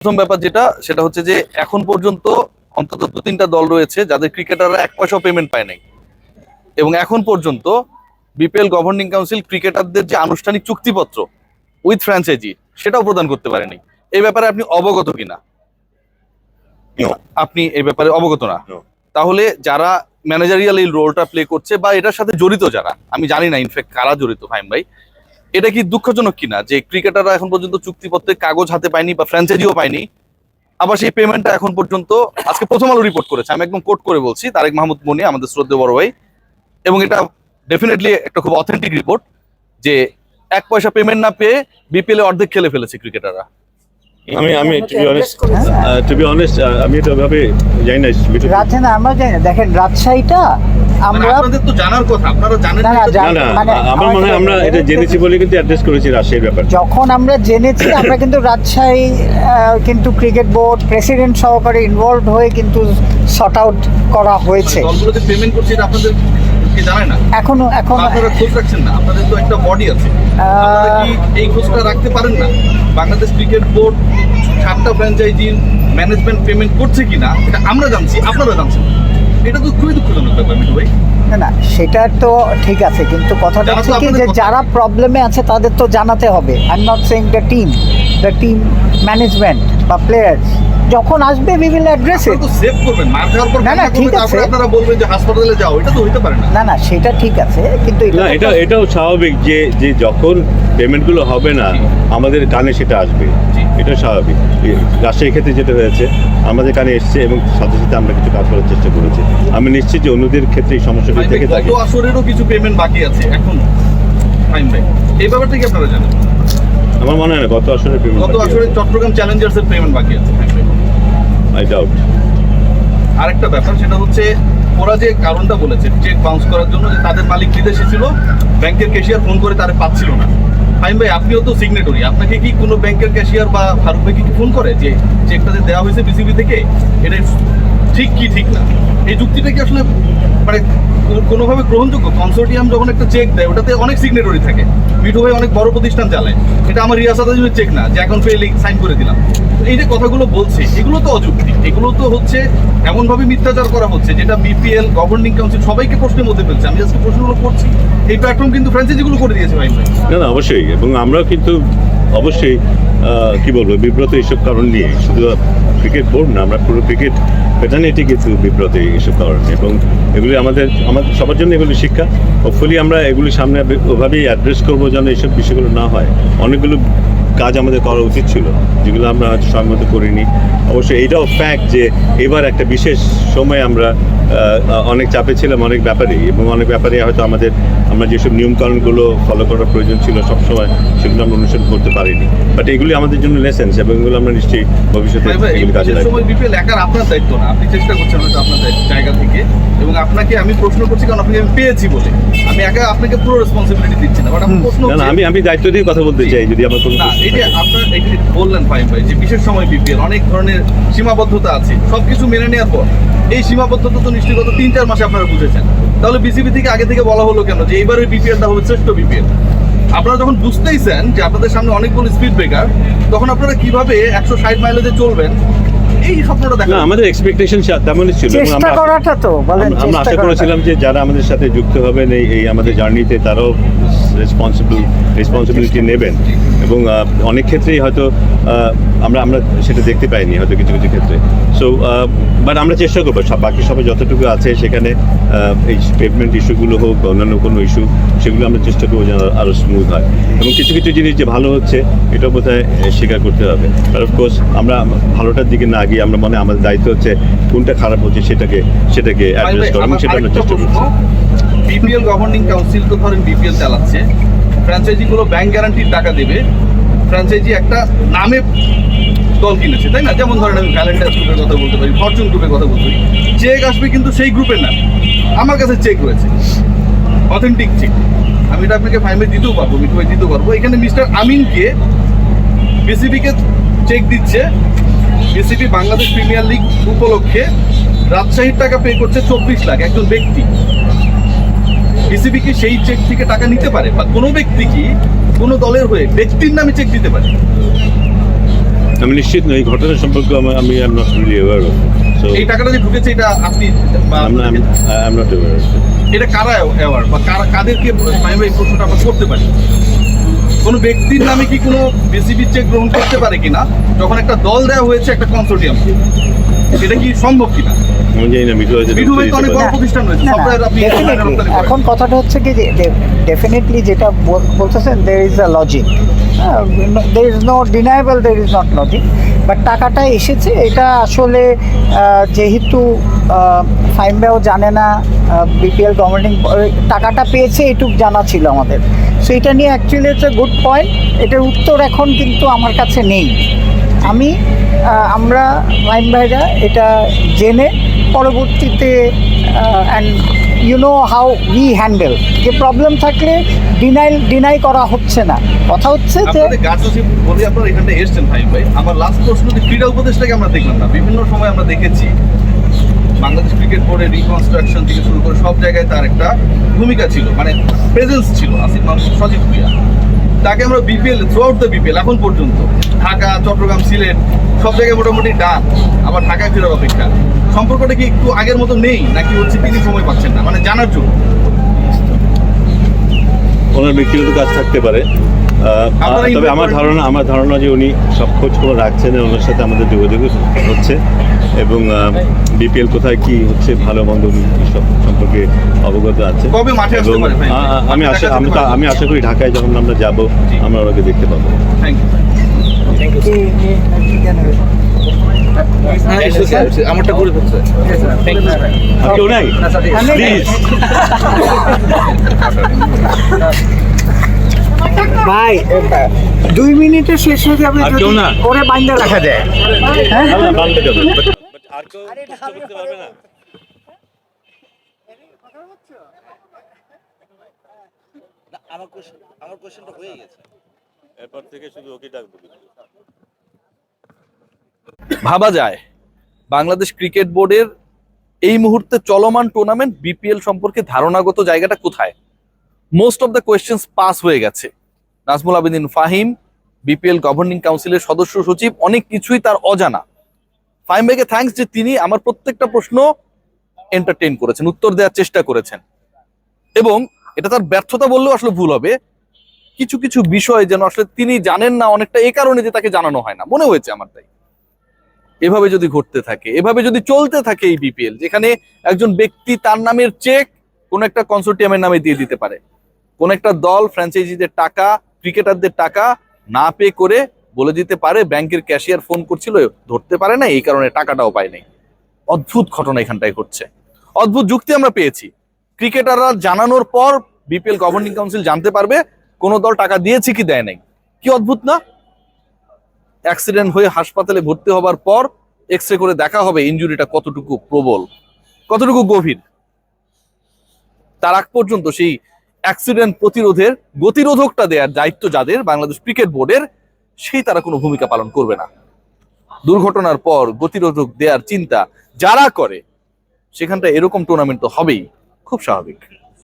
প্রথম ব্যাপার যেটা সেটা হচ্ছে যে এখন পর্যন্ত অন্তত দু তিনটা দল রয়েছে যাদের ক্রিকেটাররা এক পয়সাও পেমেন্ট পায় নাই। এবং এখন পর্যন্ত বিপিএল গভর্নিং কাউন্সিল ক্রিকেটারদের যে আনুষ্ঠানিক চুক্তিপত্র উইথ ফ্র্যাঞ্চাইজি সেটাও প্রদান করতে পারেনি। এই ব্যাপারে আপনি অবগত কিনা? আপনি এই ব্যাপারে অবগত না? তাহলে যারা ম্যানেজারিয়াল এই রোলটা প্লে করছে বা এটার সাথে জড়িত যারা আমি জানি না ইনফ্যাক্ট কারা জড়িত ফাইম ভাই এটা কি দুঃখজনক কিনা যে ক্রিকেটাররা এখন পর্যন্ত চুক্তিপত্রের কাগজ হাতে পায়নি বা ফ্র্যাঞ্চাইজিও পায়নি? আবার সেই পেমেন্টটা এখন পর্যন্ত আজকে প্রথম আলো রিপোর্ট করেছে। আমি একদম কোট করে বলছি তারেক মাহমুদ মনি আমাদের শ্রদ্ধেয় বড় ভাই এবং এটা ডেফিনেটলি একটা খুব অথেন্টিক রিপোর্ট যে এক পয়সা পেমেন্ট না পেয়ে বিপিএল এ অর্ধেক খেলে ফেলেছে ক্রিকেটাররা। আমি আমি to be honest. To be honest আমি এটা ভাবে জানি না রাজশাহী না আমরা জানি না। দেখেন রাজশাহীটা আমরা আপনাদের তো জানার কথা আপনারা জানেন না, মানে আমার মনে হয় আমরা এটা জেনেছি বলে কিন্তু অ্যাড্রেস করেছি রাজশাহীর ব্যাপার। যখন আমরা জেনেছি আমরা কিন্তু রাজশাহী কিন্তু ক্রিকেট বোর্ড প্রেসিডেন্ট সহকারে ইনভলভ হয়ে কিন্তু শর্ট আউট করা হয়েছে। দলগুলো পেমেন্ট করছে এটা আপনাদের জানে না? এখনও এখন আপনারা খোঁজ রাখছেন না? আপনাদের তো একটা বডি আছে। আপনারা কি এই খোঁজটা রাখতে পারেন না? বাংলাদেশ ক্রিকেট বোর্ড সাতটা ফ্র্যাঞ্চাইজির ম্যানেজমেন্ট পেমেন্ট করছে কিনা এটা আমরা জানছি আপনারা জানছেন। এটা তো খুবই দুঃখজনক ব্যাপার মিঠু ভাই। না সেটা তো ঠিক আছে কিন্তু কথাটা হচ্ছে কি যে যারা প্রবলেমে আছে তাদের তো জানাতে হবে। I am not saying the team the team management বা প্লেয়ার্স যখন আসবে বিভিন্ন অ্যাড্রেসে তো সেভ করবেন। মার খাওয়ার পর না, না, ঠিক আছে। আপনারা বলবেন যে হাসপাতালে যাও এটা তো হইতে পারে না। না না সেটা ঠিক আছে কিন্তু না এটা এটাও স্বাভাবিক যে যে যখন পেমেন্টগুলো হবে না আমাদের কানে সেটা আসবে। এটা স্বাভাবিক। রাজশাহীর ক্ষেত্রে যেটা হয়েছে আমাদের কানে এসছে এবং সাথে সাথে আমরা কিছু কাজ করার চেষ্টা করেছি। আমি নিশ্চিত যে অন্যদের ক্ষেত্রে এই সমস্যাটা ভাই, থেকে গত থাকে। আসরেরও কিছু পেমেন্ট বাকি আছে এখন ফাইন ভাই এই ব্যাপারটা কি আপনারা জানেন? আমার মনে হয় না গত আসরের পেমেন্ট গত আসরে চট্টগ্রাম চ্যালেঞ্জার্স এর পেমেন্ট বাকি আছে আই ডাউট আরেকটা ব্যাপার সেটা হচ্ছে ওরা যে কারণটা বলেছে চেক বাউন্স করার জন্য যে তাদের মালিক বিদেশে ছিল ব্যাংকের ক্যাশিয়ার ফোন করে তারা পাচ্ছিল না। ফাইন ভাই, আপনিও তো সিগনেটরি আপনাকে কি কোনো ব্যাংকের ক্যাশিয়ার বা ফারুক ভাই কি ফোন করে যে চেকটা যে দেওয়া হয়েছে বিসিবি থেকে? এটা ঠিক কি, ঠিক না? এই যুক্তিটা কি আসলে মানে কোনোভাবে গ্রহণযোগ্য? কনসোর্টিয়াম যখন একটা চেক দেয়, ওটাতে অনেক সিগনেটরি থাকে। মিঠু ভাই অনেক বড় প্রতিষ্ঠান চালায়। এটা আমার রিয়াসাত আজমের চেক না, যে এখন পেয়ে সাইন করে দিলাম। এই যে কথাগুলো বলছে, এগুলো তো অযুক্তি এগুলো তো হচ্ছে এমনভাবে মিথ্যাচার করা হচ্ছে, যেটা বিপিএল গভর্নিং কাউন্সিল সবাইকে প্রশ্নের মধ্যে ফেলছে। আমি আজকে প্রশ্নগুলো করছি। এই প্ল্যাটফর্ম কিন্তু ফ্র্যাঞ্চাইজিগুলো করে দিয়েছে ভাই। না না, অবশ্যই। এবং আমরা কিন্তু অবশ্যই কি বলব, বিব্রত এইসব কারণ নিয়ে। শুধু ক্রিকেট বোর্ড না, আমরা পুরো ক্রিকেট ফেটার্নিটি কিছু বিব্রত এইসব কারণে। এবং এগুলি আমাদের আমাদের সবার জন্য এগুলি শিক্ষা। হোপফুলি আমরা এগুলি সামনে ওভাবেই অ্যাড্রেস করব যেন এইসব বিষয়গুলো না হয়। অনেকগুলো কাজ আমাদের করা উচিত ছিল, যেগুলো আমরা হয়তো মতো করিনি। অবশ্যই এইটাও ফ্যাক্ট যে এবার একটা বিশেষ সময় আমরা অনেক চাপে ছিলাম অনেক ব্যাপারে এবং অনেক ব্যাপারে হয়তো আমাদের আমরা যেসব নিয়মকানুনগুলো ফলো করার প্রয়োজন ছিল সবসময় সেগুলো আমরা অনুসরণ করতে পারিনি। বাট এগুলি আমাদের জন্য লেসেন্স এবং এগুলো আমরা নিশ্চয়ই ভবিষ্যতে এগুলি কাজে লাগবে। বিপিএল একার আপনার দায়িত্ব না। আপনি চেষ্টা করছেন হয়তো আপনার জায়গা থেকে। এবং আপনাকে আমি প্রশ্ন করছি কারণ আপনাকে আমি পেয়েছি বলে। আমি একা আপনাকে পুরো রেসপন্সিবিলিটি দিচ্ছি না। বাট আমার প্রশ্ন না আমি আমি দায়িত্ব দিয়ে কথা বলতে চাই যদি আমার কোনো না থাকে। আপনার যে বললেন ফাইম ভাই যে বিশেষ সময় বিপিএল অনেক ধরনের সীমাবদ্ধতা আছে। সবকিছু মেনে নেওয়ার পর এই সীমাবদ্ধতা তো নিশ্চয়ই গত তিন চার মাসে আপনারা বুঝেছেন। তাহলে বিসিবি থেকে আগে থেকে বলা হলো কেন যে এইবারের বিপিএলটা হবে শ্রেষ্ঠ বিপিএল আপনারা যখন বুঝতেইছেন যে আপনাদের সামনে অনেকগুলো স্পিড ব্রেকার তখন আপনারা কীভাবে একশো ষাট মাইলেজে চলবেন? এই স্বপ্নটা দেখা না আমাদের এক্সপেকটেশন তেমনই ছিল। চেষ্টা আমরা করাটা তো আমরা- আমরা আশা করেছিলাম যে যারা আমাদের সাথে যুক্ত হবেন এই এই আমাদের জার্নিতে তারাও রেসপন্সিবল রেসপন্সিবিলিটি নেবেন। এবং অনেক ক্ষেত্রেই হয়তো আমরা আমরা সেটা দেখতে পাইনি হয়তো কিছু কিছু ক্ষেত্রে। সো বাট আমরা চেষ্টা করব সব বাকি সবাই যতটুকু আছে সেখানে এই পেভমেন্ট ইস্যুগুলো হোক বা অন্যান্য কোনো ইস্যু সেগুলো আমরা চেষ্টা করব যেন আরও স্মুথ হয়। এবং কিছু কিছু জিনিস যে ভালো হচ্ছে এটা বোধ হয় স্বীকার করতে হবে। আর অফকোর্স আমরা ভালোটার দিকে না গিয়ে আমরা মনে হয় আমাদের দায়িত্ব হচ্ছে কোনটা খারাপ হচ্ছে সেটাকে সেটাকে অ্যাড্রেস করা এবং সেটা আমরা চেষ্টা করছি। বিপিএল গভর্নিং কাউন্সিল তো ধরেন বিপিএল চালাচ্ছে ফ্র্যাঞ্চাইজিগুলো ব্যাংক গ্যারান্টির টাকা দেবে ফ্র্যাঞ্চাইজি একটা নামে দল কিনেছে, তাই না? যেমন ধরেন আমি ক্যালেন্ডার গ্রুপের কথা বলতে পারি ফরচুন গ্রুপের কথা বলতে পারি চেক আসবে কিন্তু সেই গ্রুপের না আমার কাছে চেক রয়েছে অথেন্টিক চেক আমি এটা আপনাকে ফাইমে দিতেও পারব মিঠু ভাই দিতেও পারব। এখানে মিস্টার আমিনকে বিসিবিকে চেক দিচ্ছে বিসিবি বাংলাদেশ প্রিমিয়ার লিগ উপলক্ষে রাজশাহীর টাকা পে করছে চব্বিশ লাখ, একজন ব্যক্তি। বিসিবি কি সেই চেক থেকে টাকা নিতে পারে? বা কোনো ব্যক্তি কি কোনো দলের হয়ে ব্যক্তির নামে চেক দিতে পারে? আমি নিশ্চিত নই ঘটনা সম্পর্কে আমি আমি I am not really aware of so এই টাকাটা যে ঢুকেছে এটা আপনি বা- আই এম নট অ্যাওয়ার এটা কারা অ্যাওয়ার্ড বা কারা কাদেরকে ভাই এই প্রশ্নটা আমরা করতে পারি? কোনো ব্যক্তির নামে কি কোনো বিসিবি চেক গ্রহণ করতে পারে কিনা? যখন একটা দল দেওয়া হয়েছে একটা কনসোর্টিয়াম এটা কি সম্ভব কিনা। এখন কথাটা হচ্ছে কি ডেফিনেটলি যেটা বলতেছেন there is a logic there is no deniable there is not logic but টাকাটা এসেছে এটা আসলে যেহেতু ফাইমবাও জানে না বিপিএল গভর্নিং টাকাটা পেয়েছে এটুক জানা ছিল আমাদের। সো এটা নিয়ে অ্যাকচুয়ালি হচ্ছে গুড পয়েন্ট এটার উত্তর এখন কিন্তু আমার কাছে নেই। আমি আমরা মাইন ভাইরা এটা জেনে পরবর্তীতে and you know how we handle যে প্রবলেম থাকলে ডিনাই ডিনাই করা হচ্ছে না। কথা হচ্ছে যে বলে আপনারা এসছেন ভাই ভাই। আমার লাস্ট প্রশ্ন যে ক্রীড়া উপদেশটাকে আমরা দেখলাম না। বিভিন্ন সময় আমরা দেখেছি, বাংলাদেশ ক্রিকেট বোর্ডের রিকনস্ট্রাকশন থেকে শুরু করে সব জায়গায় তার একটা ভূমিকা ছিল। মানে প্রেজেন্স ছিল, আসিফ মাহমুদ, সজীব ভুইয়া। তাকে আমরা BPL throughout the BPL এখন পর্যন্ত। ঢাকা চট্টগ্রাম সিলেট সব জায়গায় মোটামুটি ডান আবার ঢাকায় ফেরার অপেক্ষা। সম্পর্কটা কি একটু আগের মতো নেই নাকি হচ্ছে তিনি সময় পাচ্ছেন না? মানে জানার জন্য। ওনার ব্যক্তিগত কাজ থাকতে পারে। তবে আমার ধারণা আমার ধারণা যে উনি সব খোঁজ খবর রাখছেন ওনার সাথে আমাদের যোগাযোগ হচ্ছে। এবং বিপিএল কোথায় কি হচ্ছে ভালো মন্দ সব সম্পর্কে অবগত আছে। কবে মাঠে আসতে পারে? ভাই? আ- আ- আমি আশা আমি? আমি আশা করি ঢাকায় যখন আমরা যাব আমরা ওনাকে দেখতে পাবো। থ্যাংক ইউ আমারটা করে ফেলছে কেউ নাই প্লিজ ভাই দুই মিনিটে শেষ হয়ে যাবে? করে বাইন্দা রাখা যায়। হ্যাঁ? আর কেউ কষ্ট করতে পারবে না। আমার কোশ্চেন আমার কোশ্চেনটা হয়ে গেছে। এরপর থেকে শুধু ওকে ডাকবো ভাবা যায় বাংলাদেশ ক্রিকেট বোর্ডের এই মুহূর্তে চলমান টুর্নামেন্ট বিপিএল সম্পর্কে ধারণাগত জায়গাটা কোথায়? Most of the questions pass হয়ে গেছে। নাজমুল আবেদিন ফাহিম বিপিএল গভর্নিং কাউন্সিলের সদস্য সচিব অনেক কিছুই তার অজানা। ফাহিম ভাইকে থ্যাঙ্কস যে তিনি আমার প্রত্যেকটা প্রশ্ন এন্টারটেইন করেছেন, উত্তর দেওয়ার চেষ্টা করেছেন। এবং এটা তার ব্যর্থতা বললেও আসলে ভুল হবে। কিছু কিছু বিষয় যেন আসলে তিনি জানেন না অনেকটা এই কারণে যে তাকে জানানো হয় না। মনে হয়েছে আমার তাই। এভাবে যদি ঘটতে থাকে, এভাবে যদি চলতে থাকে এই বিপিএল যেখানে একজন ব্যক্তি তার নামের চেক কোন একটা কনসোর্টিয়ামের নামে দিয়ে দিতে পারে। কোন একটা দল ফ্র্যাঞ্চাইজিদের টাকা ক্রিকেটারদের টাকা না পে করে বলে দিতে পারে, ব্যাংকের ক্যাশিয়ার ফোন করছিল, ধরতে পারে না এই কারণে টাকাটাও পায় নাই। অদ্ভুত ঘটনা এখানটায় ঘটছে। অদ্ভুত যুক্তি আমরা পেয়েছি। ক্রিকেটাররা জানানোর পর বিপিএল গভর্নিং কাউন্সিল জানতে পারবে, কোন দল টাকা দিয়েছে কি দেয় নাই। কি অদ্ভুত না? অ্যাক্সিডেন্ট হয়ে হাসপাতালে ভর্তি হবার পর এক্স রে করে দেখা হবে ইনজুরিটা কতটুকু প্রবল, কতটুকু গভীর। তার আগ পর্যন্ত সেই অ্যাক্সিডেন্ট প্রতিরোধের গতিরোধকটা দেওয়ার দায়িত্ব যাদের, বাংলাদেশ ক্রিকেট বোর্ডের সেই তারা কোনো ভূমিকা পালন করবে না। দুর্ঘটনার পর গতিরোধক দেওয়ার চিন্তা যারা করে সেখানটা এরকম টুর্নামেন্ট তো হবেই, খুব স্বাভাবিক।